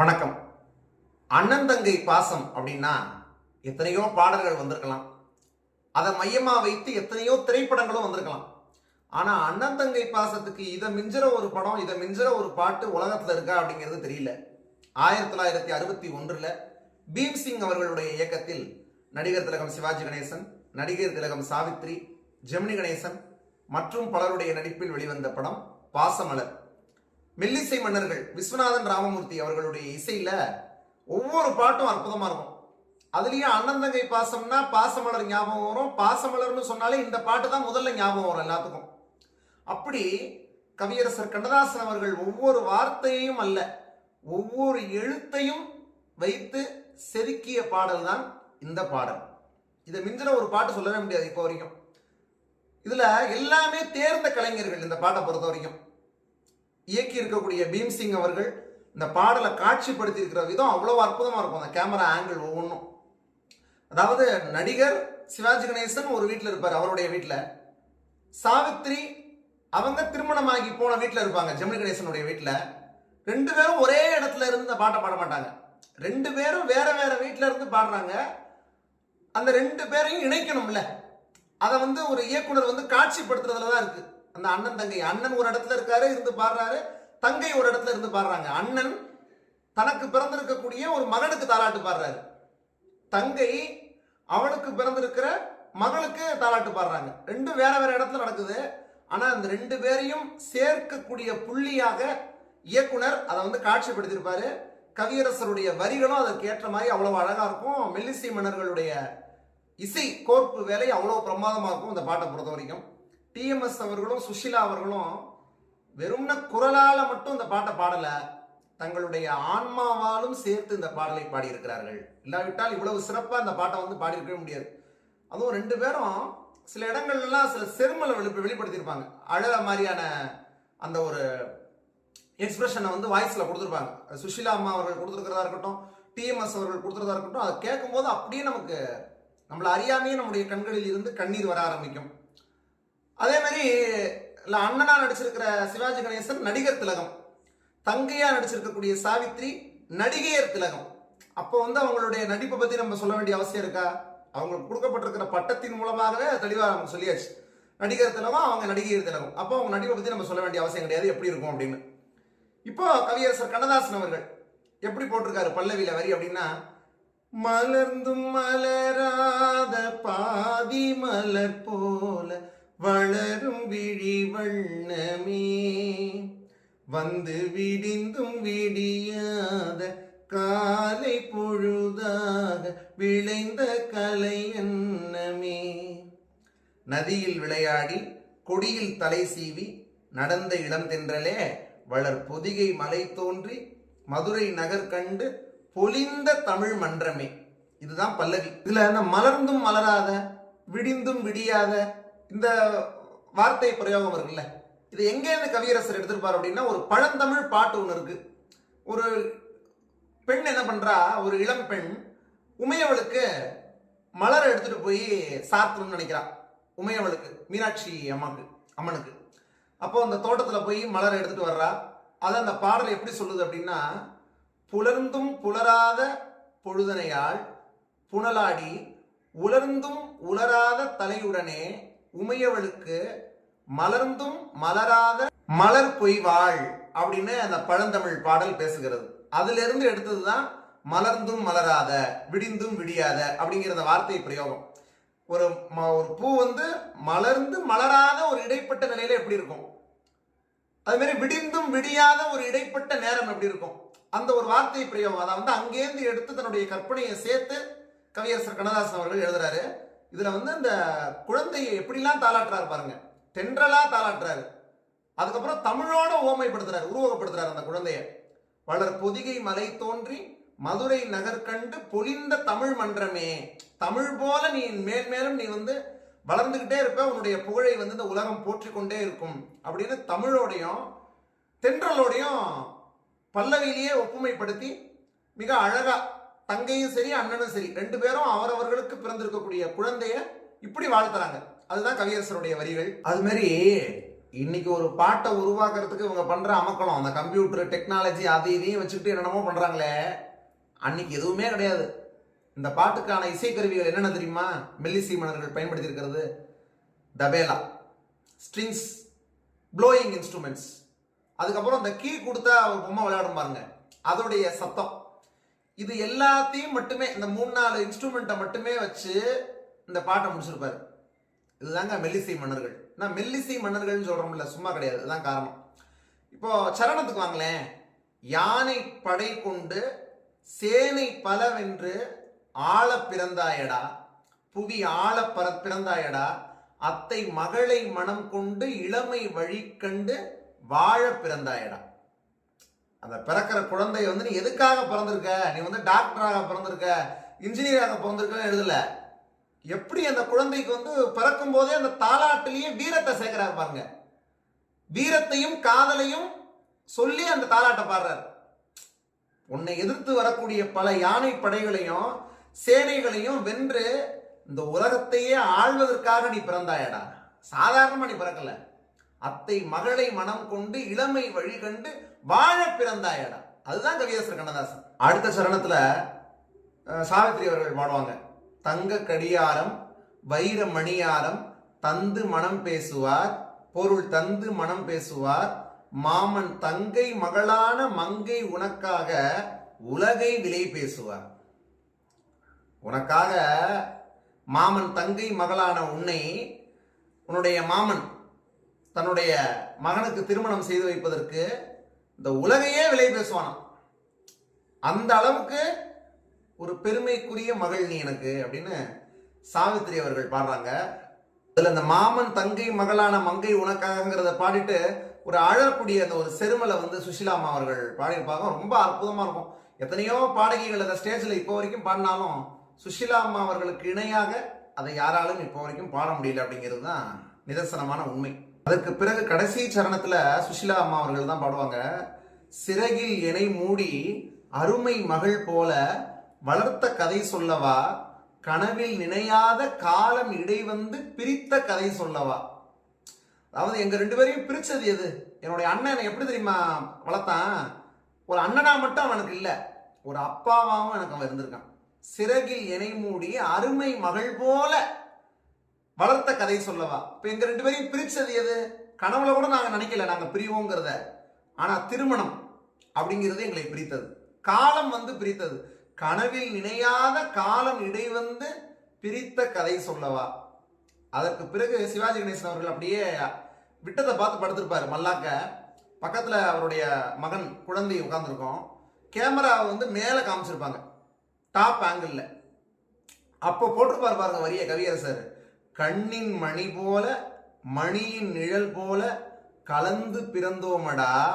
வணக்கம். அண்ணந்தங்கை பாசம் அப்படின்னா எத்தனையோ பாடல்கள் வந்திருக்கலாம். அதை மையமாக வைத்து எத்தனையோ திரைப்படங்களும் வந்திருக்கலாம். ஆனால் அண்ணந்தங்கை பாசத்துக்கு இதை மிஞ்சிற ஒரு படம் இதை மிஞ்சிற ஒரு பாட்டு உலகத்தில் இருக்கா அப்படிங்கிறது தெரியல. ஆயிரத்தி தொள்ளாயிரத்தி அறுபத்தி ஒன்றில் பீம்சிங் அவர்களுடைய இயக்கத்தில் நடிகர் திலகம் சிவாஜி கணேசன் நடிகர் திலகம் சாவித்ரி ஜெமினி கணேசன் மற்றும் பலருடைய நடிப்பில் வெளிவந்த படம் பாசமலர். மெல்லிசை மன்னர்கள் விஸ்வநாதன் ராமமூர்த்தி அவர்களுடைய இசையில ஒவ்வொரு பாட்டும் அற்புதமா இருக்கும். அதுலயும் அண்ணன் தங்கை பாசம்னா பாசமலர் ஞாபகம் வரும். பாசமலர்னு சொன்னாலே இந்த பாட்டு தான் முதல்ல ஞாபகம் வரும் எல்லாத்துக்கும். அப்படி கவியரசர் கண்ணதாசன் அவர்கள் ஒவ்வொரு வார்த்தையையும் அல்ல ஒவ்வொரு எழுத்தையும் வைத்து செதுக்கிய பாடல் தான் இந்த பாடல். இதை மிஞ்சின ஒரு பாட்டு சொல்லவே முடியாது இப்போ வரைக்கும். இதுல எல்லாமே தேர்ந்த கலைஞர்கள் இந்த பாட்டை பொறுத்த வரைக்கும். இயக்கி இருக்கக்கூடிய பீம்சிங் அவர்கள் இந்த பாடலை காட்சிப்படுத்தி இருக்கிற விதம் அவ்வளோ அற்புதமாக இருக்கும். அந்த கேமரா ஆங்கிள் ஒவ்வொன்றும். அதாவது நடிகர் சிவாஜி கணேசன் ஒரு வீட்டில் இருப்பார் அவருடைய வீட்டில் சாவித்ரி அவங்க திருமணமாகி போன வீட்டில் இருப்பாங்க ஜெமினி கணேசனுடைய வீட்டில் ரெண்டு பேரும் ஒரே இடத்துல இருந்து இந்த பாட்டை பாட மாட்டாங்க. ரெண்டு பேரும் வேற வேற வீட்டில் இருந்து பாடுறாங்க. அந்த ரெண்டு பேரையும் இணைக்கணும்ல. அதை வந்து ஒரு இயக்குனர் வந்து காட்சிப்படுத்துறதுல தான் இருக்குது அந்த அண்ணன் தங்கை. அண்ணன் ஒரு இடத்துல இருக்காரு இருந்து பாடுறாரு. தங்கை ஒரு இடத்துல இருந்து பாடுறாங்க. அண்ணன் தனக்கு பிறந்திருக்கக்கூடிய ஒரு மகனுக்கு தாலாட்டு பாடுறாரு. தங்கை அவனுக்கு பிறந்திருக்கிற மகளுக்கு தாலாட்டு பாடுறாங்க. ரெண்டும் வேற வேற இடத்துல நடக்குது. ஆனா அந்த ரெண்டு பேரையும் சேர்க்கக்கூடிய புள்ளியாக இயக்குனர் அதை வந்து காட்சிப்படுத்தியிருப்பாரு. கவியரசருடைய வரிகளும் அதற்கு ஏற்ற மாதிரி அவ்வளவு அழகா இருக்கும். மெல்லிசை மன்னர்களுடைய இசை கோர்ப்பு வேலை அவ்வளவு பிரமாதமாக இருக்கும் இந்த பாட்டை பொறுத்த வரைக்கும் டிஎம்எஸ் அவர்களும் சுஷிலா அவர்களும் வெறும்ன குரலால மட்டும் இந்த பாட்டை பாடல. தங்களுடைய ஆன்மாவாலும் சேர்த்து இந்த பாடலை பாடியிருக்கிறார்கள். இல்லாவிட்டால் இவ்வளவு சிறப்பாக இந்த பாட்டை வந்து பாடியிருக்கவே முடியாது. அதுவும் ரெண்டு பேரும் சில இடங்கள்லாம் சில செருமலை வெளி வெளிப்படுத்தியிருப்பாங்க. அழற மாதிரியான அந்த ஒரு எக்ஸ்பிரஷனை வந்து வாய்ஸில் கொடுத்துருப்பாங்க. சுஷிலா அம்மா அவர்கள் கொடுத்துருக்கிறதா இருக்கட்டும் டிஎம்எஸ் அவர்கள் கொடுத்துறதா இருக்கட்டும் அதை கேட்கும்போது அப்படியே நமக்கு நம்மளை அறியாமையே நம்முடைய கண்களில் இருந்து கண்ணீர் வர ஆரம்பிக்கும். அதே மாதிரி அண்ணனா நடிச்சிருக்கிற சிவாஜி கணேசன் நடிகர் திலகம். தங்கையா நடிச்சிருக்கக்கூடிய சாவித்ரி நடிகையர் திலகம். அப்போ வந்து அவங்களுடைய நடிப்பை பத்தி நம்ம சொல்ல வேண்டிய அவசியம் இருக்கா? அவங்களுக்கு கொடுக்கப்பட்டிருக்கிற பட்டத்தின் மூலமாகவே தெளிவாக நம்ம சொல்லியாச்சு. நடிகர் திலகம் அவங்க நடிகையர் திலகம். அப்போ அவங்க நடிப்பை பத்தி நம்ம சொல்ல வேண்டிய அவசியம் கிடையாது. எப்படி இருக்கும் அப்படின்னு. இப்போ கவியரசர் கண்ணதாசன் அவர்கள் எப்படி போட்டிருக்காரு பல்லவியில வரி அப்படின்னா மலர்ந்தும் மலராத பாதி மலர் போல வளரும் விழி வண்ணமே. வந்து விடிந்தும் விடியாத காலை பொழுதாக விளைந்த கலை எண்ணமே. நதியில் விளையாடி கொடியில் தலை சீவி நடந்த இளம் தென்றலே வளர் பொதிகை மலை தோன்றி மதுரை நகர் கண்டு பொலிந்த தமிழ் மன்றமே. இதுதான் பல்லவி. இதுல அந்த மலர்ந்தும் மலராத விடிந்தும் விடியாத இந்த வார்த்தை பிரயோகம் இருக்குல்ல இது எங்கேருந்து கவியரசர் எடுத்திருப்பார் அப்படின்னா ஒரு பழந்தமிழ் பாட்டு ஒன்று இருக்கு. ஒரு பெண் என்ன பண்றா? ஒரு இளம் பெண் உமையவளுக்கு மலரை எடுத்துட்டு போய் சாத்தணும்னு நினைக்கிறான் உமையவளுக்கு மீனாட்சி அம்மாவுக்கு அம்மனுக்கு. அப்போ அந்த தோட்டத்தில் போய் மலரை எடுத்துட்டு வர்றா. அதை அந்த பாடல் எப்படி சொல்லுது அப்படின்னா புலர்ந்தும் புலராத பொழுதனையால் புனலாடி உலர்ந்தும் உலராத தலையுடனே உமையவளுக்கு மலர்ந்தும் மலராத மலர் பொய்வாள் அப்படின்னு அந்த பழந்தமிழ் பாடல் பேசுகிறது. அதுல இருந்து எடுத்ததுதான் மலர்ந்தும் மலராத விடிந்தும் விடியாத அப்படிங்கிற அந்த வார்த்தை பிரயோகம். ஒரு ம- ஒரு பூ வந்து மலர்ந்து மலராத ஒரு இடைப்பட்ட நிலையில எப்படி இருக்கும்? அது மாதிரி விடிந்தும் விடியாத ஒரு இடைப்பட்ட நேரம் எப்படி இருக்கும்? அந்த ஒரு வார்த்தை பிரயோகம். அதை வந்து அங்கேருந்து எடுத்து தன்னுடைய கற்பனையை சேர்த்து கவியரசர் கண்ணதாசன் அவர்கள் எழுதுறாரு. இதில் வந்து இந்த குழந்தையை எப்படிலாம் தாளாட்டுறாரு பாருங்க. தென்றலாக தாளாட்டுறாரு. அதுக்கப்புறம் தமிழோட ஓமைப்படுத்துறாரு உருவகப்படுத்துறாரு அந்த குழந்தைய. வளர் பொதிகை மலை தோன்றி மதுரை நகர் கண்டு பொழிந்த தமிழ் மன்றமே. தமிழ் போல நீ மேல்மேலும் நீ வந்து வளர்ந்துக்கிட்டே இருப்ப உன்னுடைய புகழை வந்து இந்த உலகம் போற்றிக்கொண்டே இருக்கும் அப்படின்னு தமிழோடையும் தென்றலோடையும் பல்லவியிலேயே ஒப்புமைப்படுத்தி மிக அழகாக தங்கையும் சரி அண்ணனும் சரி ரெண்டு பேரும் அவரவர்களுக்கு பிறந்திருக்கக்கூடிய குழந்தைய இப்படி வாழ்த்துறாங்க. அதுதான் கவியரசருடைய வரிகள். அது மாதிரி இன்னைக்கு ஒரு பாட்டை உருவாக்குறதுக்கு இவங்க பண்ற அமக்கலம் அந்த கம்ப்யூட்டர் டெக்னாலஜி அது இதையும் வச்சுக்கிட்டு என்னென்னமோ பண்றாங்களே அன்னைக்கு எதுவுமே கிடையாது. இந்த பாட்டுக்கான இசைக்கருவிகள் என்னென்ன தெரியுமா? மெல்லிசை மன்னர்கள் பயன்படுத்தி இருக்கிறது தபேலா. ஸ்ட்ரிங்ஸ் ப்ளோயிங் இன்ஸ்ட்ருமெண்ட்ஸ் அதுக்கப்புறம் இந்த கீ கொடுத்தா ஒரு பொம்மை விளையாடும் பாருங்க. அதோடைய சத்தம். இது எல்லாத்தையும் மட்டுமே இந்த மூணு நாலு இன்ஸ்ட்ருமெண்ட்டை மட்டுமே வச்சு இந்த பாட்டை முடிச்சிருப்பாரு. இதுதாங்க மெல்லிசை மன்னர்கள். நான் மெல்லிசை மன்னர்கள்னு சொல்கிறோம்ல சும்மா கிடையாது. இதுதான் காரணம். இப்போ சரணத்துக்கு வாங்களேன். யானை படை கொண்டு சேனை பலவென்று ஆழ பிறந்தாயடா. புவி ஆழ பர பிறந்தாயடா. அத்தை மகளை மனம் கொண்டு இளமை வழி கண்டு வாழ பிறந்தாயடா. அந்த பிறக்கிற குழந்தை வந்து நீ எதுக்காக பிறந்திருக்க? நீ வந்து டாக்டராக பிறந்திருக்க? இன்ஜினியராக பிறந்திருக்கன்னு எழுதல. எப்படி அந்த குழந்தைக்கு வந்து பிறக்கும் போதே அந்த தாலாட்டிலேயே வீரத்தை சேர்க்கிறாரு பாருங்க. வீரத்தையும் காதலையும் சொல்லி அந்த தாலாட்டை பாடுறாரு. உன்னை எதிர்த்து வரக்கூடிய பல யானை படைகளையும் சேனைகளையும் வென்று இந்த உலகத்தையே ஆழ்வதற்காக நீ பிறந்தாயடா. சாதாரணமாக நீ பிறக்கல. அத்தை மகளை மனம் கொண்டு இளமை வழி கண்டு வாழ பிறந்தாயடா. அதுதான் கவியாசர் கண்ணதாசன். அடுத்த சரணத்துல சாவித்ரி அவர்கள் பாடுவாங்க. தங்க கடியாரம் வைர மணியாரம் தந்து மனம் பேசுவார் பொருள் தந்து மனம் பேசுவார் மாமன் தங்கை மகளான மங்கை உனக்காக உலகை விலை பேசுவார். உனக்காக மாமன் தங்கை மகளான உன்னை உன்னுடைய மாமன் தன்னுடைய மகனுக்கு திருமணம் செய்து வைப்பதற்கு இந்த உலகையே விலை பேசுவானாம். அந்த அளவுக்கு ஒரு பெருமைக்குரிய மகள் நீ எனக்கு அப்படின்னு சாவித்திரி அவர்கள் பாடுறாங்க. அதில் இந்த மாமன் தங்கை மகளான மங்கை உனக்காகங்கிறத பாடிட்டு ஒரு அழக்கூடிய அந்த ஒரு செருமலை வந்து சுஷிலாமா அவர்கள் பாடியிருப்பாங்க. ரொம்ப அற்புதமாக இருக்கும். எத்தனையோ பாடகிகள் அந்த ஸ்டேஜில் இப்போ வரைக்கும் பாடினாலும் சுஷிலா அம்மா அவர்களுக்கு இணையாக அதை யாராலும் இப்போ வரைக்கும் பாட முடியல அப்படிங்கிறது தான் நிதர்சனமான உண்மை. அதற்கு பிறகு கடைசி சரணத்துல சுஷிலா அம்மா அவர்கள் தான் பாடுவாங்க. சிறகில் இணை மூடி அருமை மகள் போல வளர்த்த கதை சொல்லவா? கனவில் நினையாத காலம் இடை வந்து பிரித்த கதை சொல்லவா? அதாவது எங்க ரெண்டு பேரையும் பிரிச்சது எது? என்னுடைய அண்ணன் எப்படி தெரியுமா வளர்த்தான்? ஒரு அண்ணனா மட்டும் அவனுக்கு இல்ல ஒரு அப்பாவாகவும் எனக்கு அவன் இருந்திருக்கான். சிறகில் இணை மூடி அருமை மகள் போல வளர்த்த கதை சொல்லவா? இப்போ எங்கள் ரெண்டு பேரையும் பிரிச்சது எது? கனவுல கூட நாங்கள் நினைக்கல நாங்கள் பிரிவோங்கிறத. ஆனால் திருமணம் அப்படிங்கிறது எங்களை பிரித்தது. காலம் வந்து பிரித்தது. கனவில் நினையாத காலம் இடை வந்து பிரித்த கதை சொல்லவா? அதற்கு பிறகு சிவாஜி கணேசன் அவர்கள் அப்படியே விட்டத்தை பார்த்து படுத்திருப்பார் மல்லாக்க. பக்கத்தில் அவருடைய மகன் குழந்தை உட்காந்துருக்கோம் கேமராவை வந்து மேலே காமிச்சிருப்பாங்க டாப் ஆங்கிளில் அப்போ போட்டிருப்பார் பாருங்க வரிய கவியரசர். கண்ணின் மணி போல மணியின் நிழல் போல கலந்து பிறந்தோமடா.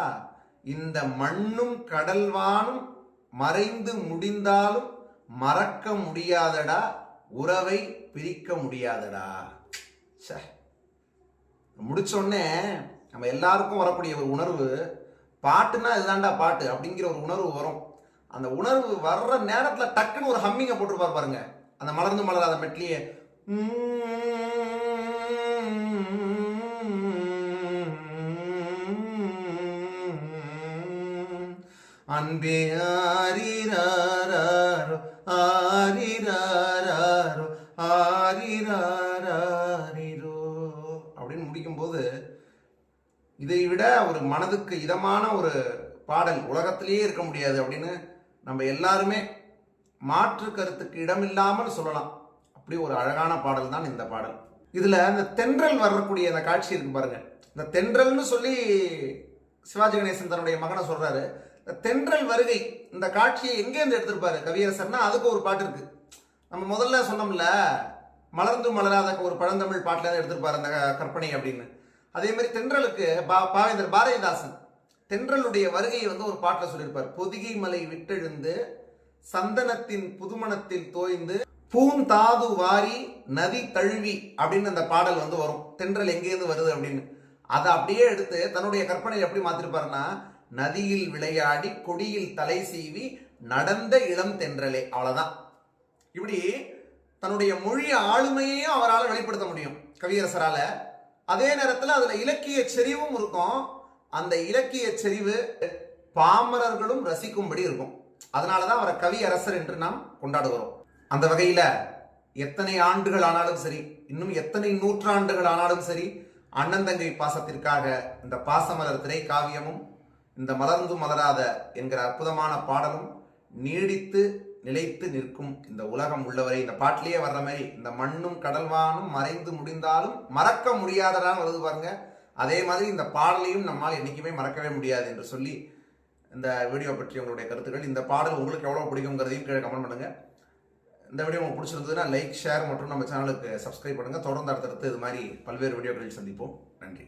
இந்த மண்ணும் கடல்வானும் மறைந்து முடிந்தாலும் மறக்க முடியாதடா உறவை பிரிக்க முடியாதடா. ச்சே. முடிச்ச நம்ம எல்லாருக்கும் வரக்கூடிய ஒரு உணர்வு பாட்டுனா இதுதான்டா பாட்டு அப்படிங்கிற ஒரு உணர்வு வரும். அந்த உணர்வு வர்ற நேரத்தில் டக்குன்னு ஒரு ஹம்மிங்கை போட்டுருப்பார் பாருங்க. அந்த மலர்ந்து மலராத மெட்லியே Mm-hmm. அன்பே ஆரிராரோ ஆரிராரோ ஆரிராரிரோ அப்படின்னு முடிக்கும்போது இதை விட ஒரு மனதுக்கு இதமான ஒரு பாடல் உலகத்திலேயே இருக்க முடியாது அப்படின்னு நம்ம எல்லாருமே மாற்று கருத்துக்கு இடமில்லாமல் சொல்லலாம். அப்படி ஒரு அழகான பாடல் தான் இந்த பாடல். இதில் இந்த தென்றல் வரக்கூடிய அந்த காட்சி இருக்கு பாருங்க. இந்த தென்றல்னு சொல்லி சிவாஜி கணேசன் தன்னுடைய மகனை சொல்றாரு. இந்த தென்றல் வருகை இந்த காட்சியை எங்கேருந்து எடுத்திருப்பாரு கவியரசர்னா அதுக்கு ஒரு பாட்டு இருக்கு. நம்ம முதல்ல சொன்னோம்ல மலர்ந்து மலராத ஒரு பழந்தமிழ் பாட்டில் எடுத்திருப்பாரு அந்த க- கற்பனை அப்படின்னு. அதே மாதிரி தென்றலுக்கு பா- பாவேந்தர் பாரதிதாசன் தென்றலுடைய வருகையை வந்து ஒரு பாட்டில் சொல்லியிருப்பார். பொதிகை மலை விட்டெழுந்து சந்தனத்தின் புதுமணத்தில் தோய்ந்து பூந்தாது வாரி நதி தழுவி அப்படின்னு அந்த பாடல் வந்து வரும். தென்றல் எங்கேருந்து வருது அப்படின்னு. அதை அப்படியே எடுத்து தன்னுடைய கற்பனையில் எப்படி மாத்திருப்பாருன்னா நதியில் விளையாடி கொடியில் தலை சீவி நடந்த இளம் தென்றலே. அவ்வளவுதான். இப்படி தன்னுடைய மொழி ஆளுமையையும் அவரால் வெளிப்படுத்த முடியும் கவியரசரால. அதே நேரத்தில் அதுல இலக்கிய செறிவும் இருக்கும். அந்த இலக்கிய செறிவு பாமரர்களும் ரசிக்கும்படி இருக்கும். அதனாலதான் அவரை கவி அரசர் என்று நாம் கொண்டாடுகிறோம். அந்த வகையில் எத்தனை ஆண்டுகள் ஆனாலும் சரி இன்னும் எத்தனை நூற்றாண்டுகள் ஆனாலும் சரி அண்ணன் தங்கை பாசத்திற்காக இந்த பாசமலர் திரைக்காவியமும் இந்த மலர்ந்து மலராத என்கிற அற்புதமான பாடலும் நீடித்து நிலைத்து நிற்கும் இந்த உலகம் உள்ளவரை இந்த பாட்டிலேயே வர்ற மாதிரி இந்த மண்ணும் கடல்வானும் மறைந்து முடிந்தாலும் மறக்க முடியாததான் வருது பாருங்க. அதே மாதிரி இந்த பாடலையும் நம்மால் என்றைக்குமே மறக்கவே முடியாது என்று சொல்லி இந்த வீடியோ பற்றி உங்களுடைய கருத்துக்கள். இந்த பாடல் உங்களுக்கு எவ்வளோ பிடிக்குங்கிறதையும் கீழே கமெண்ட் பண்ணுங்கள் இந்த வீடியோ உங்களுக்கு பிடிச்சிருந்ததுன்னா லைக் ஷேர் மற்றும் நம்ம சேனலுக்கு சப்ஸ்கிரைப் பண்ணுங்கள் தொடர்ந்து அடுத்தடுத்து இது மாதிரி பல்வேறு வீடியோக்களில் சந்திப்போம். நன்றி.